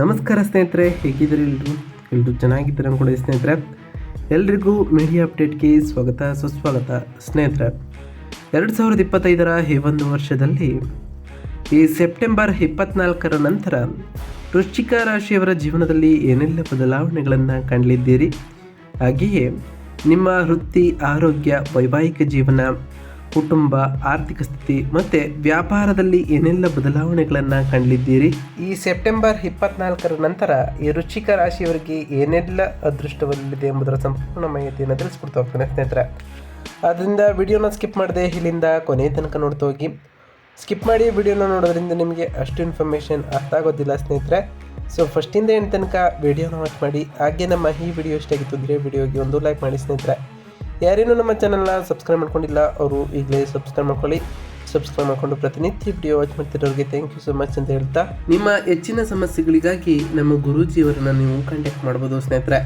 ನಮಸ್ಕಾರ ಸ್ನೇಹಿತರೆ, ಹೇಗಿದ್ದೀರಿ ಎಲ್ಲರೂ ಎಲ್ಲರೂ ಚೆನ್ನಾಗಿದ್ದಾರೆ ಕೂಡ ಸ್ನೇಹಿತರೆ. ಎಲ್ರಿಗೂ ಮೀಡಿಯಾ ಅಪ್ಡೇಟ್ಗೆ ಸ್ವಾಗತ, ಸುಸ್ವಾಗತ ಸ್ನೇಹಿತರೆ. ಎರಡು ಸಾವಿರದ ಇಪ್ಪತ್ತೈದರ ಈ ಒಂದು ವರ್ಷದಲ್ಲಿ ಈ ಸೆಪ್ಟೆಂಬರ್ ಇಪ್ಪತ್ನಾಲ್ಕರ ನಂತರ ವೃಶ್ಚಿಕ ರಾಶಿಯವರ ಜೀವನದಲ್ಲಿ ಏನೆಲ್ಲ ಬದಲಾವಣೆಗಳನ್ನು ಕಾಣಲಿದ್ದೀರಿ ಹಾಗೆಯೇ ನಿಮ್ಮ ವೃತ್ತಿ, ಆರೋಗ್ಯ, ವೈವಾಹಿಕ ಜೀವನ ಕುಟುಂಬ, ಆರ್ಥಿಕ ಸ್ಥಿತಿ ಮತ್ತು ವ್ಯಾಪಾರದಲ್ಲಿ ಏನೆಲ್ಲ ಬದಲಾವಣೆಗಳನ್ನು ಕಂಡಿದ್ದೀರಿ? ಈ ಸೆಪ್ಟೆಂಬರ್ ಇಪ್ಪತ್ನಾಲ್ಕರ ನಂತರ ಈ ರುಚಿಕ ರಾಶಿಯವರಿಗೆ ಏನೆಲ್ಲ ಅದೃಷ್ಟವಲ್ಲಿದೆ ಎಂಬುದರ ಸಂಪೂರ್ಣ ಮಾಹಿತಿಯನ್ನು ತಿಳಿಸ್ಕೊಡ್ತಾ ಹೋಗ್ತಾನೆ ಸ್ನೇಹಿತರೆ. ಅದರಿಂದ ವಿಡಿಯೋನ ಸ್ಕಿಪ್ ಮಾಡದೆ ಇಲ್ಲಿಂದ ಕೊನೆಯ ತನಕ ನೋಡ್ತಾ ಹೋಗಿ. ಸ್ಕಿಪ್ ಮಾಡಿ ವಿಡಿಯೋನ ನೋಡೋದ್ರಿಂದ ನಿಮಗೆ ಅಷ್ಟು ಇನ್ಫಾರ್ಮೇಷನ್ ಅರ್ಥ ಆಗೋದಿಲ್ಲ ಸ್ನೇಹಿತರೆ. ಸೊ, ಫಸ್ಟಿಂದ ಏನು ತನಕ ವಿಡಿಯೋನ ವಾಚ್ ಮಾಡಿ, ಹಾಗೆ ನಮ್ಮ ಈ ವಿಡಿಯೋ ಇಷ್ಟ ಆಗಿತ್ತು ಅಂದರೆ ವಿಡಿಯೋಗೆ ಒಂದು ಲೈಕ್ ಮಾಡಿ ಸ್ನೇಹಿತರೆ. ಯಾರೇನು ನಮ್ಮ ಚಾನಲ್ನ ಸಬ್ಸ್ಕ್ರೈಬ್ ಮಾಡ್ಕೊಂಡಿಲ್ಲ, ಅವರು ಈಗಲೇ ಸಬ್ಸ್ಕ್ರೈಬ್ ಮಾಡ್ಕೊಳ್ಳಿ. ಸಬ್ಸ್ಕ್ರೈಬ್ ಮಾಡ್ಕೊಂಡು ಪ್ರತಿನಿತ್ಯ ವಿಡಿಯೋ ವಾಚ್ ಮಾಡ್ತಿರೋರಿಗೆ ಥ್ಯಾಂಕ್ ಯು ಸೊ ಮಚ್ ಅಂತ ಹೇಳ್ತಾ, ನಿಮ್ಮ ಹೆಚ್ಚಿನ ಸಮಸ್ಯೆಗಳಿಗಾಗಿ ನಮ್ಮ ಗುರೂಜಿಯವರನ್ನ ನೀವು ಕಾಂಟ್ಯಾಕ್ಟ್ ಮಾಡ್ಬೋದು ಸ್ನೇಹಿತರೆ.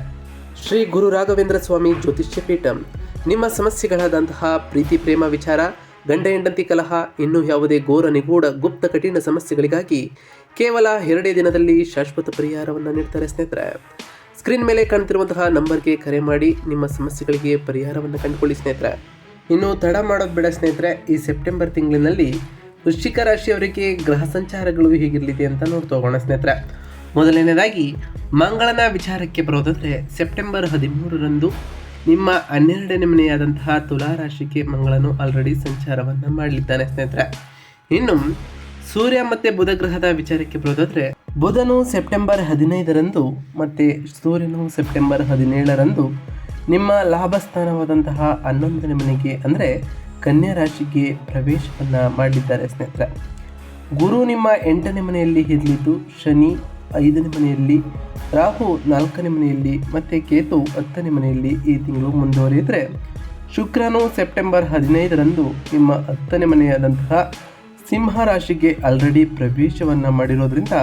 ಶ್ರೀ ಗುರು ರಾಘವೇಂದ್ರ ಸ್ವಾಮಿ ಜ್ಯೋತಿಷ್ಯ ಪೀಠ, ನಿಮ್ಮ ಸಮಸ್ಯೆಗಳಾದಂತಹ ಪ್ರೀತಿ, ಪ್ರೇಮ, ವಿಚಾರ, ಗಂಡ, ಹೆಂಡತಿ, ಕಲಹ, ಇನ್ನೂ ಯಾವುದೇ ಘೋರ, ನಿಗೂಢ, ಗುಪ್ತ, ಕಠಿಣ ಸಮಸ್ಯೆಗಳಿಗಾಗಿ ಕೇವಲ ಎರಡೇ ದಿನದಲ್ಲಿ ಶಾಶ್ವತ ಪರಿಹಾರವನ್ನು ನೀಡ್ತಾರೆ ಸ್ನೇಹಿತರೆ. ಸ್ಕ್ರೀನ್ ಮೇಲೆ ಕಾಣ್ತಿರುವಂತಹ ನಂಬರ್ಗೆ ಕರೆ ಮಾಡಿ ನಿಮ್ಮ ಸಮಸ್ಯೆಗಳಿಗೆ ಪರಿಹಾರವನ್ನು ಕಂಡುಕೊಳ್ಳಿ ಸ್ನೇಹಿತರೆ. ಇನ್ನು ತಡ ಮಾಡೋದು ಬೇಡ ಸ್ನೇಹಿತರೆ, ಈ ಸೆಪ್ಟೆಂಬರ್ ತಿಂಗಳಿನಲ್ಲಿ ವೃಶ್ಚಿಕ ರಾಶಿಯವರಿಗೆ ಗ್ರಹ ಸಂಚಾರಗಳು ಹೇಗಿರಲಿದೆ ಅಂತ ನೋಡ್ತಾ ಹೋಗೋಣ ಸ್ನೇಹಿತರೆ. ಮೊದಲನೇದಾಗಿ, ಮಂಗಳನ ವಿಚಾರಕ್ಕೆ ಬರೋದಾದರೆ ಸೆಪ್ಟೆಂಬರ್ ಹದಿಮೂರರಂದು ನಿಮ್ಮ ಹನ್ನೆರಡನೇ ಮನೆಯಾದಂತಹ ತುಲಾ ರಾಶಿಗೆ ಮಂಗಳನು ಆಲ್ರೆಡಿ ಸಂಚಾರವನ್ನು ಮಾಡಲಿದ್ದಾನೆ ಸ್ನೇಹಿತರೆ. ಇನ್ನು ಸೂರ್ಯ ಮತ್ತು ಬುಧ ಗ್ರಹದ ವಿಚಾರಕ್ಕೆ ಬರೋದಾದರೆ ಬುಧನು ಸೆಪ್ಟೆಂಬರ್ ಹದಿನೈದರಂದು ಮತ್ತು ಸೂರ್ಯನು ಸೆಪ್ಟೆಂಬರ್ ಹದಿನೇಳರಂದು ನಿಮ್ಮ ಲಾಭಸ್ಥಾನವಾದಂತಹ ಹನ್ನೊಂದನೇ ಮನೆಗೆ ಅಂದರೆ ಕನ್ಯಾ ರಾಶಿಗೆ ಪ್ರವೇಶವನ್ನು ಮಾಡಿದ್ದಾರೆ ಸ್ನೇಹಿತರೆ. ಗುರು ನಿಮ್ಮ ಎಂಟನೇ ಮನೆಯಲ್ಲಿ ಇರಲಿದ್ದು, ಶನಿ ಐದನೇ ಮನೆಯಲ್ಲಿ, ರಾಹು ನಾಲ್ಕನೇ ಮನೆಯಲ್ಲಿ ಮತ್ತು ಕೇತು ಹತ್ತನೇ ಮನೆಯಲ್ಲಿ ಈ ತಿಂಗಳು ಮುಂದುವರಿಯಿದರೆ ಶುಕ್ರನು ಸೆಪ್ಟೆಂಬರ್ ಹದಿನೈದರಂದು ನಿಮ್ಮ ಹತ್ತನೇ ಮನೆಯಾದಂತಹ ಸಿಂಹ ರಾಶಿಗೆ ಆಲ್ರೆಡಿ ಪ್ರವೇಶವನ್ನು ಮಾಡಿರೋದ್ರಿಂದ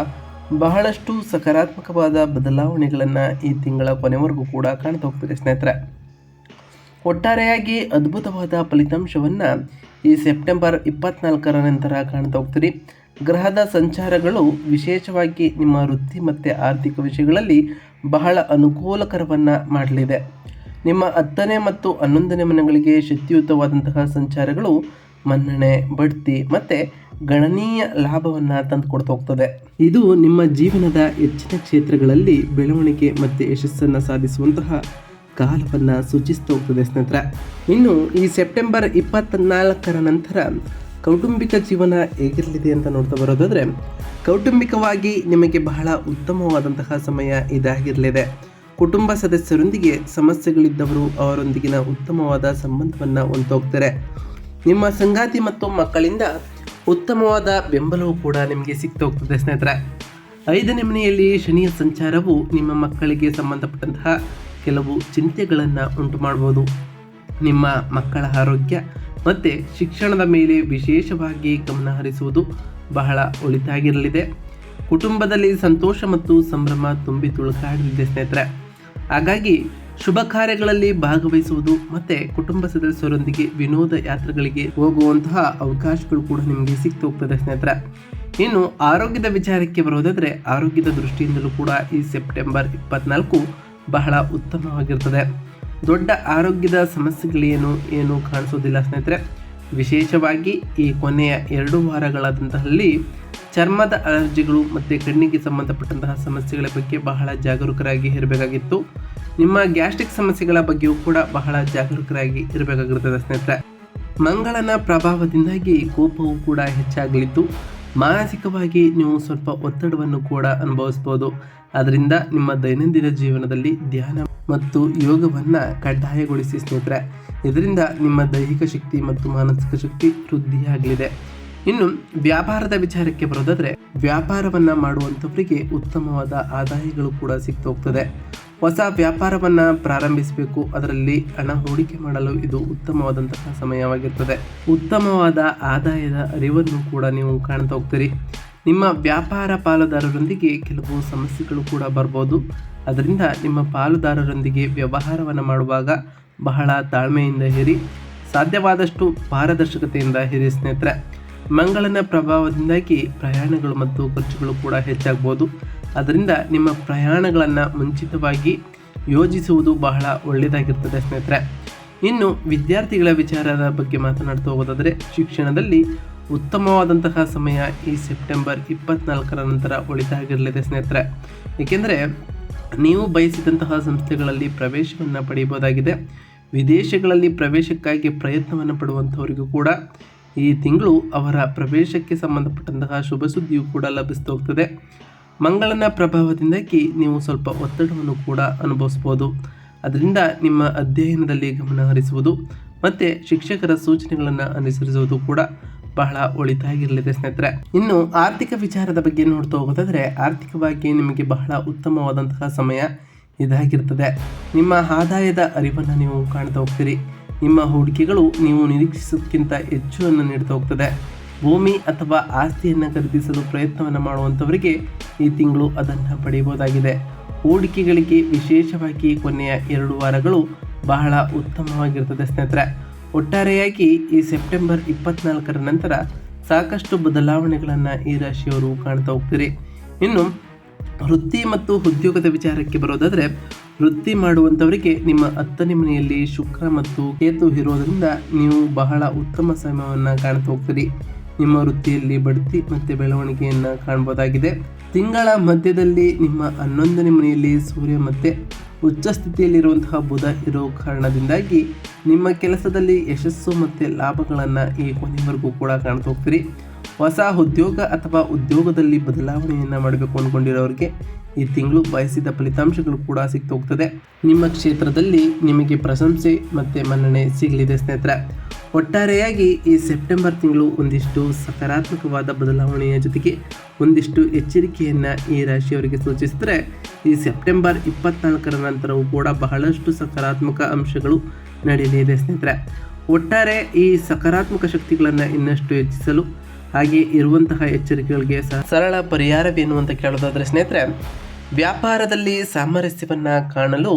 ಬಹಳಷ್ಟು ಸಕಾರಾತ್ಮಕವಾದ ಬದಲಾವಣೆಗಳನ್ನು ಈ ತಿಂಗಳ ಕೊನೆವರೆಗೂ ಕೂಡ ಕಾಣ್ತಾ ಹೋಗ್ತದೆ ಸ್ನೇಹಿತರೆ. ಒಟ್ಟಾರೆಯಾಗಿ ಅದ್ಭುತವಾದ ಫಲಿತಾಂಶವನ್ನು ಈ ಸೆಪ್ಟೆಂಬರ್ ಇಪ್ಪತ್ನಾಲ್ಕರ ನಂತರ ಕಾಣ್ತಾ ಹೋಗ್ತೀರಿ. ಗ್ರಹದ ಸಂಚಾರಗಳು ವಿಶೇಷವಾಗಿ ನಿಮ್ಮ ವೃತ್ತಿ ಮತ್ತು ಆರ್ಥಿಕ ವಿಷಯಗಳಲ್ಲಿ ಬಹಳ ಅನುಕೂಲಕರವನ್ನು ಮಾಡಲಿದೆ. ನಿಮ್ಮ ಹತ್ತನೇ ಮತ್ತು ಹನ್ನೊಂದನೇ ಮನೆಗಳಿಗೆ ಶಕ್ತಿಯುತವಾದಂತಹ ಸಂಚಾರಗಳು ಮನ್ನಣೆ, ಬಡ್ತಿ ಮತ್ತು ಗಣನೀಯ ಲಾಭವನ್ನು ತಂದುಕೊಡ್ತಾ ಹೋಗ್ತದೆ. ಇದು ನಿಮ್ಮ ಜೀವನದ ಹೆಚ್ಚಿನ ಕ್ಷೇತ್ರಗಳಲ್ಲಿ ಬೆಳವಣಿಗೆ ಮತ್ತು ಯಶಸ್ಸನ್ನು ಸಾಧಿಸುವಂತಹ ಕಾಲವನ್ನು ಸೂಚಿಸ್ತಾ ಹೋಗ್ತದೆ ಸ್ನೇಹಿತರ. ಇನ್ನು ಈ ಸೆಪ್ಟೆಂಬರ್ ಇಪ್ಪತ್ತ್ನಾಲ್ಕರ ನಂತರ ಕೌಟುಂಬಿಕ ಜೀವನ ಹೇಗಿರಲಿದೆ ಅಂತ ನೋಡ್ತಾ ಬರೋದಾದರೆ, ಕೌಟುಂಬಿಕವಾಗಿ ನಿಮಗೆ ಬಹಳ ಉತ್ತಮವಾದಂತಹ ಸಮಯ ಇದಾಗಿರಲಿದೆ. ಕುಟುಂಬ ಸದಸ್ಯರೊಂದಿಗೆ ಸಮಸ್ಯೆಗಳಿದ್ದವರು ಅವರೊಂದಿಗಿನ ಉತ್ತಮವಾದ ಸಂಬಂಧವನ್ನು ಹೊಂದೋಗ್ತಾರೆ ನಿಮ್ಮ ಸಂಗಾತಿ ಮತ್ತು ಮಕ್ಕಳಿಂದ ಉತ್ತಮವಾದ ಬೆಂಬಲವು ಕೂಡ ನಿಮಗೆ ಸಿಕ್ತೋಗ್ತದೆ, ಸ್ನೇಹಿತರೆ. ಐದನೇ ಮನೆಯಲ್ಲಿ ಶನಿಯ ಸಂಚಾರವು ನಿಮ್ಮ ಮಕ್ಕಳಿಗೆ ಸಂಬಂಧಪಟ್ಟಂತಹ ಕೆಲವು ಚಿಂತೆಗಳನ್ನು ಉಂಟು ಮಾಡ್ಬೋದು. ನಿಮ್ಮ ಮಕ್ಕಳ ಆರೋಗ್ಯ ಮತ್ತು ಶಿಕ್ಷಣದ ಮೇಲೆ ವಿಶೇಷವಾಗಿ ಗಮನ ಹರಿಸುವುದು ಬಹಳ ಒಳಿತಾಗಿರಲಿದೆ. ಕುಟುಂಬದಲ್ಲಿ ಸಂತೋಷ ಮತ್ತು ಸಂಭ್ರಮ ತುಂಬಿ ತುಳುಕಾಡಲಿದೆ ಸ್ನೇಹಿತರೆ. ಹಾಗಾಗಿ ಶುಭ ಕಾರ್ಯಗಳಲ್ಲಿ ಭಾಗವಹಿಸುವುದು ಮತ್ತೆ ಕುಟುಂಬ ಸದಸ್ಯರೊಂದಿಗೆ ವಿನೋದ ಯಾತ್ರೆಗಳಿಗೆ ಹೋಗುವಂತಹ ಅವಕಾಶಗಳು ಕೂಡ ನಿಮಗೆ ಸಿಗ್ತಾ ಹೋಗ್ತದೆ ಸ್ನೇಹಿತರೆ. ಇನ್ನು ಆರೋಗ್ಯದ ವಿಚಾರಕ್ಕೆ ಬರೋದಾದರೆ ಆರೋಗ್ಯದ ದೃಷ್ಟಿಯಿಂದಲೂ ಕೂಡ ಈ ಸೆಪ್ಟೆಂಬರ್ ಇಪ್ಪತ್ನಾಲ್ಕು ಬಹಳ ಉತ್ತಮವಾಗಿರ್ತದೆ. ದೊಡ್ಡ ಆರೋಗ್ಯದ ಸಮಸ್ಯೆಗಳೇನು ಏನು ಕಾಣಿಸೋದಿಲ್ಲ ಸ್ನೇಹಿತರೆ. ವಿಶೇಷವಾಗಿ ಈ ಕೊನೆಯ ಎರಡು ವಾರಗಳಾದಂತಹಲ್ಲಿ ಚರ್ಮದ ಅಲರ್ಜಿಗಳು ಮತ್ತು ಕಣ್ಣಿಗೆ ಸಂಬಂಧಪಟ್ಟಂತಹ ಸಮಸ್ಯೆಗಳ ಬಗ್ಗೆ ಬಹಳ ಜಾಗರೂಕರಾಗಿ ಇರಬೇಕಾಗಿತ್ತು. ನಿಮ್ಮ ಗ್ಯಾಸ್ಟ್ರಿಕ್ ಸಮಸ್ಯೆಗಳ ಬಗ್ಗೆಯೂ ಕೂಡ ಬಹಳ ಜಾಗರೂಕರಾಗಿ ಇರಬೇಕಾಗಿರುತ್ತದೆ ಸ್ನೇಹಿತರೆ. ಮಂಗಳನ ಪ್ರಭಾವದಿಂದಾಗಿ ಕೋಪವು ಕೂಡ ಹೆಚ್ಚಾಗಲಿದ್ದು, ಮಾನಸಿಕವಾಗಿ ನೀವು ಸ್ವಲ್ಪ ಒತ್ತಡವನ್ನು ಕೂಡ ಅನುಭವಿಸ್ಬೋದು. ಅದರಿಂದ ನಿಮ್ಮ ದೈನಂದಿನ ಜೀವನದಲ್ಲಿ ಧ್ಯಾನ ಮತ್ತು ಯೋಗವನ್ನು ಕಡ್ಡಾಯಗೊಳಿಸಿ ಸ್ನೇಹಿತರೆ. ಇದರಿಂದ ನಿಮ್ಮ ದೈಹಿಕ ಶಕ್ತಿ ಮತ್ತು ಮಾನಸಿಕ ಶಕ್ತಿ ವೃದ್ಧಿಯಾಗಲಿದೆ. ಇನ್ನು ವ್ಯಾಪಾರದ ವಿಚಾರಕ್ಕೆ ಬರೋದಾದರೆ ವ್ಯಾಪಾರವನ್ನು ಮಾಡುವಂಥವರಿಗೆ ಉತ್ತಮವಾದ ಆದಾಯಗಳು ಕೂಡ ಸಿಗ್ತಾ ಹೋಗ್ತದೆ ಹೊಸ ವ್ಯಾಪಾರವನ್ನು ಪ್ರಾರಂಭಿಸಬೇಕು. ಅದರಲ್ಲಿ ಹಣ ಹೂಡಿಕೆ ಮಾಡಲು ಇದು ಉತ್ತಮವಾದಂತಹ ಸಮಯವಾಗಿರ್ತದೆ. ಉತ್ತಮವಾದ ಆದಾಯದ ಅರಿವನ್ನು ಕೂಡ ನೀವು ಕಾಣ್ತಾ ಹೋಗ್ತೀರಿ. ನಿಮ್ಮ ವ್ಯಾಪಾರ ಪಾಲುದಾರರೊಂದಿಗೆ ಕೆಲವು ಸಮಸ್ಯೆಗಳು ಕೂಡ ಬರ್ಬೋದು. ಅದರಿಂದ ನಿಮ್ಮ ಪಾಲುದಾರರೊಂದಿಗೆ ವ್ಯವಹಾರವನ್ನು ಮಾಡುವಾಗ ಬಹಳ ತಾಳ್ಮೆಯಿಂದ ಹೇರಿ ಸಾಧ್ಯವಾದಷ್ಟು ಪಾರದರ್ಶಕತೆಯಿಂದ ಹಿರಿಯ ಸ್ನೇಹಿತರೆ. ಮಂಗಳನ ಪ್ರಭಾವದಿಂದಾಗಿ ಪ್ರಯಾಣಗಳು ಮತ್ತು ಖರ್ಚುಗಳು ಕೂಡ ಹೆಚ್ಚಾಗ್ಬೋದು. ಅದರಿಂದ ನಿಮ್ಮ ಪ್ರಯಾಣಗಳನ್ನು ಮುಂಚಿತವಾಗಿ ಯೋಜಿಸುವುದು ಬಹಳ ಒಳ್ಳೆಯದಾಗಿರ್ತದೆ ಸ್ನೇಹಿತರೆ. ಇನ್ನು ವಿದ್ಯಾರ್ಥಿಗಳ ವಿಚಾರದ ಬಗ್ಗೆ ಮಾತನಾಡ್ತಾ ಹೋಗೋದಾದರೆ, ಶಿಕ್ಷಣದಲ್ಲಿ ಉತ್ತಮವಾದಂತಹ ಸಮಯ ಈ ಸೆಪ್ಟೆಂಬರ್ ಇಪ್ಪತ್ನಾಲ್ಕರ ನಂತರ ಒಳಿತಾಗಿರಲಿದೆ ಸ್ನೇಹಿತರೆ. ಏಕೆಂದರೆ, ನೀವು ಬಯಸಿದಂತಹ ಸಂಸ್ಥೆಗಳಲ್ಲಿ ಪ್ರವೇಶವನ್ನು ಪಡೆಯಬಹುದಾಗಿದೆ. ವಿದೇಶಗಳಲ್ಲಿ ಪ್ರವೇಶಕ್ಕಾಗಿ ಪ್ರಯತ್ನವನ್ನು ಪಡುವಂಥವರಿಗೂ ಕೂಡ ಈ ತಿಂಗಳು ಅವರ ಪ್ರವೇಶಕ್ಕೆ ಸಂಬಂಧಪಟ್ಟಂತಹ ಶುಭ ಸುದ್ದಿಯು ಕೂಡ ಲಭಿಸ್ತಾ ಹೋಗ್ತದೆ. ಮಂಗಳನ ಪ್ರಭಾವದಿಂದಾಗಿ ನೀವು ಸ್ವಲ್ಪ ಒತ್ತಡವನ್ನು ಕೂಡ ಅನುಭವಿಸ್ಬೋದು. ಅದರಿಂದ ನಿಮ್ಮ ಅಧ್ಯಯನದಲ್ಲಿ ಗಮನ ಹರಿಸುವುದು ಮತ್ತು ಶಿಕ್ಷಕರ ಸೂಚನೆಗಳನ್ನು ಅನುಸರಿಸುವುದು ಕೂಡ ಬಹಳ ಒಳಿತಾಗಿರಲಿದೆ ಸ್ನೇಹಿತರೆ. ಇನ್ನು ಆರ್ಥಿಕ ವಿಚಾರದ ಬಗ್ಗೆ ನೋಡ್ತಾ ಹೋಗೋದಾದರೆ ಆರ್ಥಿಕವಾಗಿ ನಿಮಗೆ ಬಹಳ ಉತ್ತಮವಾದಂತಹ ಸಮಯ ಇದಾಗಿರ್ತದೆ. ನಿಮ್ಮ ಆದಾಯದ ಅರಿವನ್ನು ನೀವು ಕಾಣ್ತಾ ಹೋಗ್ತೀರಿ. ನಿಮ್ಮ ಹೂಡಿಕೆಗಳು ನೀವು ನಿರೀಕ್ಷಿಸೋದಕ್ಕಿಂತ ಹೆಚ್ಚು ಅನ್ನು ನೀಡ್ತಾ ಹೋಗ್ತದೆ. ಭೂಮಿ ಅಥವಾ ಆಸ್ತಿಯನ್ನು ಖರೀದಿಸಲು ಪ್ರಯತ್ನವನ್ನು ಮಾಡುವಂಥವರಿಗೆ ಈ ತಿಂಗಳು ಅದನ್ನು ಪಡೆಯಬಹುದಾಗಿದೆ. ಹೂಡಿಕೆಗಳಿಗೆ ವಿಶೇಷವಾಗಿ ಕೊನೆಯ ಎರಡು ವಾರಗಳು ಬಹಳ ಉತ್ತಮವಾಗಿರ್ತದೆ ಸ್ನೇಹಿತರೆ. ಒಟ್ಟಾರೆಯಾಗಿ ಈ ಸೆಪ್ಟೆಂಬರ್ ಇಪ್ಪತ್ನಾಲ್ಕರ ನಂತರ ಸಾಕಷ್ಟು ಬದಲಾವಣೆಗಳನ್ನು ಈ ರಾಶಿಯವರು ಕಾಣ್ತಾ ಹೋಗ್ತೀರಿ. ಇನ್ನು ವೃತ್ತಿ ಮತ್ತು ಉದ್ಯೋಗದ ವಿಚಾರಕ್ಕೆ ಬರೋದಾದರೆ, ವೃತ್ತಿ ಮಾಡುವಂಥವರಿಗೆ ನಿಮ್ಮ ಹತ್ತನೇ ಮನೆಯಲ್ಲಿ ಶುಕ್ರ ಮತ್ತು ಕೇತು ಇರೋದರಿಂದ ನೀವು ಬಹಳ ಉತ್ತಮ ಸಮಯವನ್ನು ಕಾಣ್ತಾ ಹೋಗ್ತೀರಿ. ನಿಮ್ಮ ವೃತ್ತಿಯಲ್ಲಿ ಬಡ್ತಿ ಮತ್ತು ಬೆಳವಣಿಗೆಯನ್ನು ಕಾಣಬಹುದಾಗಿದೆ ತಿಂಗಳ ಮಧ್ಯದಲ್ಲಿ ನಿಮ್ಮ ಹನ್ನೊಂದನೇ ಮನೆಯಲ್ಲಿ ಸೂರ್ಯ ಮತ್ತು ಉಚ್ಚ ಸ್ಥಿತಿಯಲ್ಲಿರುವಂತಹ ಬುಧ ಇರೋ ಕಾರಣದಿಂದಾಗಿ ನಿಮ್ಮ ಕೆಲಸದಲ್ಲಿ ಯಶಸ್ಸು ಮತ್ತು ಲಾಭಗಳನ್ನು ಈ ಕೊನೆವರೆಗೂ ಕೂಡ ಕಾಣ್ತಾ ಹೋಗ್ತೀರಿ. ಹೊಸ ಉದ್ಯೋಗ ಅಥವಾ ಉದ್ಯೋಗದಲ್ಲಿ ಬದಲಾವಣೆಯನ್ನು ಮಾಡಬೇಕು ಅಂದ್ಕೊಂಡಿರೋರಿಗೆ ಈ ತಿಂಗಳು ಬಯಸಿದ ಫಲಿತಾಂಶಗಳು ಕೂಡ ಸಿಗ್ತಾ ಹೋಗ್ತದೆ. ನಿಮ್ಮ ಕ್ಷೇತ್ರದಲ್ಲಿ ನಿಮಗೆ ಪ್ರಶಂಸೆ ಮತ್ತು ಮನ್ನಣೆ ಸಿಗಲಿದೆ ಸ್ನೇಹಿತರೆ. ಒಟ್ಟಾರೆಯಾಗಿ ಈ ಸೆಪ್ಟೆಂಬರ್ ತಿಂಗಳು ಒಂದಿಷ್ಟು ಸಕಾರಾತ್ಮಕವಾದ ಬದಲಾವಣೆಯ ಜೊತೆಗೆ ಒಂದಿಷ್ಟು ಎಚ್ಚರಿಕೆಯನ್ನು ಈ ರಾಶಿಯವರಿಗೆ ಸೂಚಿಸಿದರೆ, ಈ ಸೆಪ್ಟೆಂಬರ್ ಇಪ್ಪತ್ನಾಲ್ಕರ ನಂತರವೂ ಕೂಡ ಬಹಳಷ್ಟು ಸಕಾರಾತ್ಮಕ ಅಂಶಗಳು ನಡೆಯಲಿದೆ ಸ್ನೇಹಿತರೆ. ಒಟ್ಟಾರೆ ಈ ಸಕಾರಾತ್ಮಕ ಶಕ್ತಿಗಳನ್ನು ಇನ್ನಷ್ಟು ಹೆಚ್ಚಿಸಲು ಹಾಗೆ ಇರುವಂತಹ ಎಚ್ಚರಿಕೆಗಳಿಗೆ ಸರಳ ಪರಿಹಾರವೇನು ಅಂತ ಕೇಳೋದಾದರೆ ಸ್ನೇಹಿತರೆ, ವ್ಯಾಪಾರದಲ್ಲಿ ಸಾಮರಸ್ಯವನ್ನು ಕಾಣಲು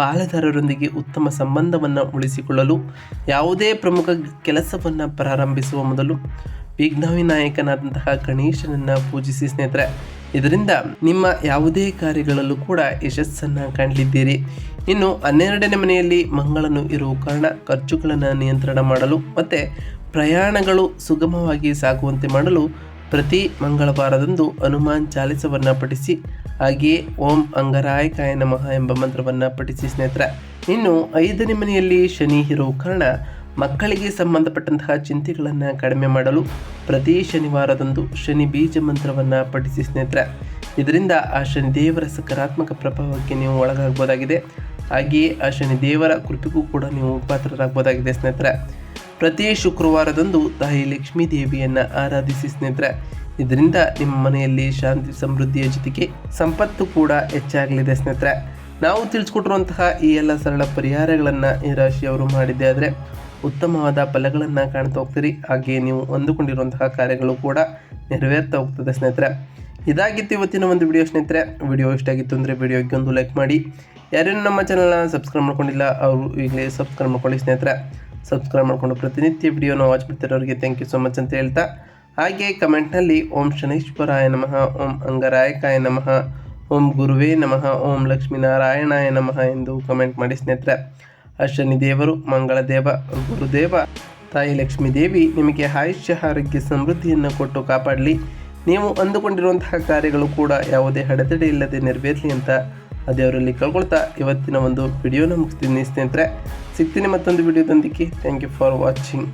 ಪಾಲುದಾರರೊಂದಿಗೆ ಉತ್ತಮ ಸಂಬಂಧವನ್ನು ಉಳಿಸಿಕೊಳ್ಳಲು ಯಾವುದೇ ಪ್ರಮುಖ ಕೆಲಸವನ್ನು ಪ್ರಾರಂಭಿಸುವ ಮೊದಲು ವಿಘ್ನವಿನಾಯಕನಾದಂತಹ ಗಣೇಶನನ್ನು ಪೂಜಿಸಿ ಸ್ನೇಹಿತರೆ, ಇದರಿಂದ ನಿಮ್ಮ ಯಾವುದೇ ಕಾರ್ಯಗಳಲ್ಲೂ ಕೂಡ ಯಶಸ್ಸನ್ನು ಕಾಣಲಿದ್ದೀರಿ. ಇನ್ನು ಹನ್ನೆರಡನೇ ಮನೆಯಲ್ಲಿ ಮಂಗಳನು ಇರುವ ಕಾರಣ ಖರ್ಚುಗಳನ್ನು ನಿಯಂತ್ರಣ ಮಾಡಲು ಮತ್ತು ಪ್ರಯಾಣಗಳು ಸುಗಮವಾಗಿ ಸಾಗುವಂತೆ ಮಾಡಲು ಪ್ರತಿ ಮಂಗಳವಾರದಂದು ಹನುಮಾನ್ ಚಾಲಿಸವನ್ನು ಪಠಿಸಿ ಹಾಗೆಯೇ ಓಂ ಅಂಗರಾಯಕಾಯ ನಮಃ ಎಂಬ ಮಂತ್ರವನ್ನು ಪಠಿಸಿ ಸ್ನೇಹಿತರೆ. ಇನ್ನು ಐದನೇ ಮನೆಯಲ್ಲಿ ಶನಿ ಇರೋ ಕಾರಣ ಮಕ್ಕಳಿಗೆ ಸಂಬಂಧಪಟ್ಟಂತಹ ಚಿಂತೆಗಳನ್ನು ಕಡಿಮೆ ಮಾಡಲು ಪ್ರತಿ ಶನಿವಾರದಂದು ಶನಿ ಬೀಜ ಮಂತ್ರವನ್ನು ಪಠಿಸಿ ಸ್ನೇಹಿತರೆ. ಇದರಿಂದ ಆ ಶನಿ ದೇವರ ಸಕಾರಾತ್ಮಕ ಪ್ರಭಾವಕ್ಕೆ ನೀವು ಒಳಗಾಗಬಹುದಾಗಿದೆ ಹಾಗೆಯೇ ಆ ಶನಿ ದೇವರ ಕೃಪೆಗೂ ಕೂಡ ನೀವು ಪಾತ್ರರಾಗಬಹುದಾಗಿದೆ ಸ್ನೇಹಿತರೆ. ಪ್ರತಿ ಶುಕ್ರವಾರದಂದು ತಾಯಿ ಲಕ್ಷ್ಮೀ ದೇವಿಯನ್ನು ಆರಾಧಿಸಿ ಸ್ನೇಹಿತರೆ. ಇದರಿಂದ ನಿಮ್ಮ ಮನೆಯಲ್ಲಿ ಶಾಂತಿ ಸಮೃದ್ಧಿಯ ಜೊತೆಗೆ ಸಂಪತ್ತು ಕೂಡ ಹೆಚ್ಚಾಗಲಿದೆ ಸ್ನೇಹಿತರೆ. ನಾವು ತಿಳಿಸ್ಕೊಟ್ಟಿರುವಂತಹ ಈ ಎಲ್ಲ ಸರಳ ಪರಿಹಾರಗಳನ್ನು ಈ ರಾಶಿಯವರು ಮಾಡಿದ್ದೆ ಆದರೆ ಉತ್ತಮವಾದ ಫಲಗಳನ್ನು ಕಾಣ್ತಾ ಹೋಗ್ತೀರಿ. ಹಾಗೆ ನೀವು ಅಂದುಕೊಂಡಿರುವಂತಹ ಕಾರ್ಯಗಳು ಕೂಡ ನೆರವೇರ್ತಾ ಹೋಗ್ತದೆ ಸ್ನೇಹಿತರೆ. ಇದಾಗಿತ್ತು ಇವತ್ತಿನ ಒಂದು ವಿಡಿಯೋ ಸ್ನೇಹಿತರೆ. ವಿಡಿಯೋ ಇಷ್ಟ ಆಗಿತ್ತು ಅಂದರೆ ವಿಡಿಯೋಗೆ ಒಂದು ಲೈಕ್ ಮಾಡಿ. ಯಾರೇನು ನಮ್ಮ ಚಾನಲ್ನ ಸಬ್ಸ್ಕ್ರೈಬ್ ಮಾಡ್ಕೊಂಡಿಲ್ಲ, ಅವರು ಈಗಲೇ ಸಬ್ಸ್ಕ್ರೈಬ್ ಮಾಡ್ಕೊಳ್ಳಿ ಸ್ನೇಹಿತರೆ. ಸಬ್ಸ್ಕ್ರೈಬ್ ಮಾಡಿಕೊಂಡು ಪ್ರತಿನಿತ್ಯ ವಿಡಿಯೋನ ವಾಚ್ ಮಾಡ್ತಿರೋರಿಗೆ ಥ್ಯಾಂಕ್ ಯು ಸೊ ಮಚ್ ಅಂತ ಹೇಳ್ತಾ. ಹಾಗೆ ಕಮೆಂಟ್ನಲ್ಲಿ ಓಂ ಶನೈಶ್ವರಾಯ ನಮಃ, ಓಂ ಅಂಗರಾಯಕಾಯ ನಮಃ, ಓಂ ಗುರುವೇ ನಮಃ, ಓಂ ಲಕ್ಷ್ಮೀನಾರಾಯಣಾಯ ನಮಃ ಎಂದು ಕಮೆಂಟ್ ಮಾಡಿ ಸ್ನೇಹಿತರೆ. ದೇವರು ಮಂಗಳ ದೇವ ಗುರುದೇವ, ತಾಯಿ ಲಕ್ಷ್ಮೀ ದೇವಿ ನಿಮಗೆ ಆಯುಷ್ಯ, ಆರೋಗ್ಯ, ಸಮೃದ್ಧಿಯನ್ನು ಕೊಟ್ಟು ಕಾಪಾಡಲಿ. ನೀವು ಅಂದುಕೊಂಡಿರುವಂತಹ ಕಾರ್ಯಗಳು ಕೂಡ ಯಾವುದೇ ಅಡೆತಡೆ ಇಲ್ಲದೆ ನೆರವೇರಲಿ ಅಂತ ಅದೇವರಲ್ಲಿ ಕಳ್ಕೊಳ್ತಾ ಇವತ್ತಿನ ಒಂದು ವಿಡಿಯೋನ ಮುಗಿಸ್ತೀನಿ. ಸ್ನೇಹಿತರೆ ಸಿಗ್ತೀನಿ ಮತ್ತೊಂದು ವಿಡಿಯೋದೊಂದಿಗೆ ಥ್ಯಾಂಕ್ ಯು ಫಾರ್ ವಾಚಿಂಗ್